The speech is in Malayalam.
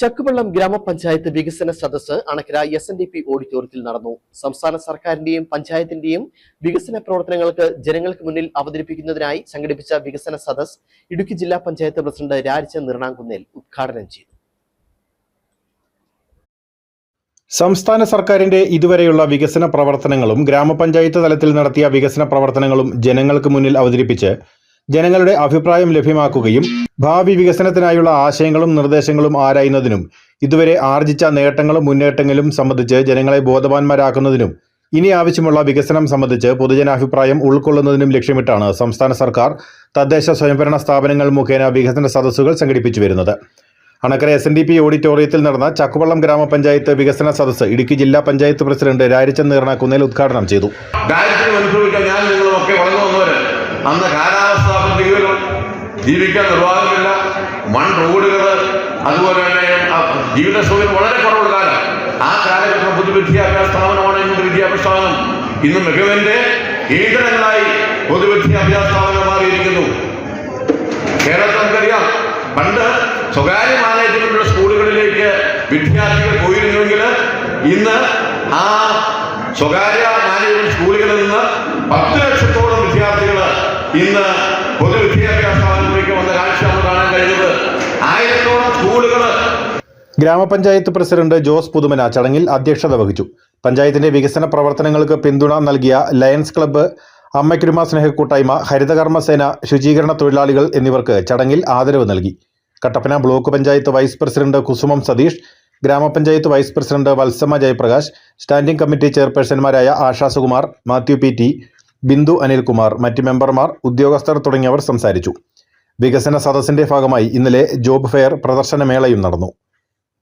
ചക്കുവള്ളം ഗ്രാമപഞ്ചായത്ത് വികസന സദസ്സ് Anakkara S N D P ഓഡിറ്റോറിയത്തിൽ നടന്നു. സംസ്ഥാന സർക്കാരിന്റെയും പഞ്ചായത്തിന്റെയും വികസന പ്രവർത്തനങ്ങൾക്ക് ജനങ്ങൾക്ക് മുന്നിൽ അവതരിപ്പിക്കുന്നതിനായി സംഘടിപ്പിച്ച വികസന സദസ് ഇടുക്കി ജില്ലാ പഞ്ചായത്ത് പ്രസിഡന്റ് രാജ നിർണാങ്കുന്നേൽ ഉദ്ഘാടനം ചെയ്തു. സംസ്ഥാന സർക്കാരിന്റെ ഇതുവരെയുള്ള വികസന പ്രവർത്തനങ്ങളും ഗ്രാമപഞ്ചായത്ത് തലത്തിൽ നടത്തിയ വികസന പ്രവർത്തനങ്ങളും ജനങ്ങൾക്ക് മുന്നിൽ അവതരിപ്പിച്ച് ജനങ്ങളുടെ അഭിപ്രായം ലഭ്യമാക്കുകയും ഭാവി വികസനത്തിനായുള്ള ആശയങ്ങളും നിർദ്ദേശങ്ങളും ആരായുന്നതിനും ഇതുവരെ ആർജിച്ച നേട്ടങ്ങളും മുന്നേറ്റങ്ങളും സംബന്ധിച്ച് ജനങ്ങളെ ബോധവാന്മാരാക്കുന്നതിനും ഇനി ആവശ്യമുള്ള വികസനം സംബന്ധിച്ച് പൊതുജനാഭിപ്രായം ഉൾക്കൊള്ളുന്നതിനും ലക്ഷ്യമിട്ടാണ് സംസ്ഥാന സർക്കാർ തദ്ദേശ സ്വയംഭരണ സ്ഥാപനങ്ങൾ മുഖേന വികസന സദസ്സുകൾ സംഘടിപ്പിച്ചു വരുന്നത്. Anakkara S N D P ഓഡിറ്റോറിയത്തിൽ നടന്ന ചക്കുവള്ളം ഗ്രാമപഞ്ചായത്ത് വികസന സദസ്സ് ഇടുക്കി ജില്ലാ പഞ്ചായത്ത് പ്രസിഡന്റ് രാരിച്ചന്ദ് നീർണാക്കുന്നേൽ ഉദ്ഘാടനം ചെയ്തു. അന്ന് കാലാവസ്ഥാ ജീവിക്കാൻ നിർവാഹമില്ല. മൺ റോഡുകൾ അതുപോലെ തന്നെ ജീവിത സൗകര്യം വളരെ കുറവുള്ള കാലം ആ കാലഘട്ടം പൊതുവിദ്യാഭ്യാസ സ്ഥാപനമാണ് ഇന്നത്തെ വിദ്യാഭ്യാസ സ്ഥാപനം. ഇന്ന് മികവിന്റെ കേന്ദ്രങ്ങളായി പൊതുവിദ്യാഭ്യാസ സ്ഥാപനം മാറിയിരിക്കുന്നു. കേരളത്തിൽ നമുക്കറിയാം പണ്ട് സ്വകാര്യ മാനേജ്മെന്റുള്ള സ്കൂളുകളിലേക്ക് വിദ്യാർത്ഥികൾ പോയിരുന്നുവെങ്കിൽ ഇന്ന് ആ സ്വകാര്യ മാനേജ്മെന്റ് സ്കൂളുകളിൽ നിന്ന് പത്ത് ലക്ഷത്തോളം വിദ്യാർത്ഥികൾ ഇന്ന് പൊതുവിദ്യാഭ്യാസ ഗ്രാമപഞ്ചായത്ത് പ്രസിഡന്റ് ജോസ് പുതുമന ചടങ്ങിൽ അധ്യക്ഷത വഹിച്ചു. പഞ്ചായത്തിന്റെ വികസന പ്രവർത്തനങ്ങൾക്ക് പിന്തുണ നൽകിയ ലയൺസ് ക്ലബ്ബ് അമ്മയ്ക്കുരുമ സ്നേഹക്കൂട്ടായ്മ ഹരിതകർമ്മസേന ശുചീകരണ തൊഴിലാളികൾ എന്നിവർക്ക് ചടങ്ങിൽ ആദരവ് നൽകി. Kattappana block panchayat vice president Kusumam Satheesh ഗ്രാമപഞ്ചായത്ത് vice president Valsamma Jayaprakash standing committee ചെയർപേഴ്സൺമാരായ Asha Sukumar Mathew P T Bindu Anilkumar മറ്റ് മെമ്പർമാർ ഉദ്യോഗസ്ഥർ തുടങ്ങിയവർ സംസാരിച്ചു. വികസന സദസ്സിന്റെ ഭാഗമായി ഇന്നലെ ജോബ് ഫെയർ പ്രദർശനമേളയും നടന്നു.